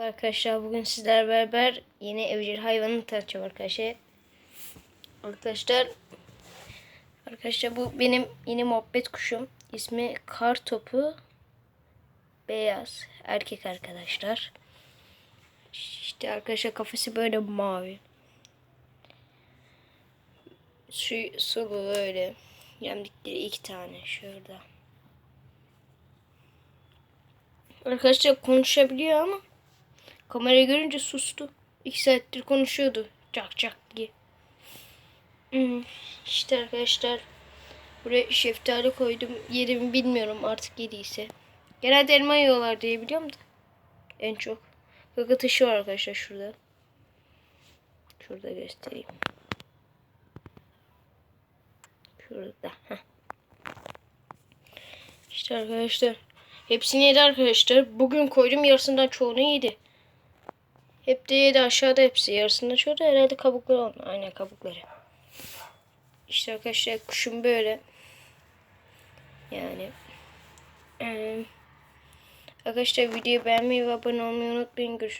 Arkadaşlar bugün sizlerle beraber yeni evcil hayvanı tanıtacağım arkadaşlar. Arkadaşlar Arkadaşlar bu benim yeni muhabbet kuşum. İsmi kar topu. Beyaz. Erkek arkadaşlar. İşte arkadaşlar kafası böyle mavi. Su, sulu böyle. Yemlikleri iki tane şurada. Arkadaşlar konuşabiliyor ama kamerayı görünce sustu. İki saattir konuşuyordu. Cak cak diye. Hmm, İşte arkadaşlar buraya şeftali koydum. Yerimi bilmiyorum artık yediyse. Genelde elma yiyorlar diye biliyorum da. En çok. Kaka taşı var arkadaşlar şurada. Şurada göstereyim. Şurada. Heh. İşte arkadaşlar. Hepsini yedi arkadaşlar. Bugün koydum yarısından çoğunu yedi. Hep de yedi aşağıda hepsi. Yarısından çoğu da herhalde kabukları onun. Aynen kabukları. İşte arkadaşlar kuşum böyle. Yani. Eee arkadaşlar videoyu beğenmeyi ve abone olmayı unutmayın. Görüşürüz.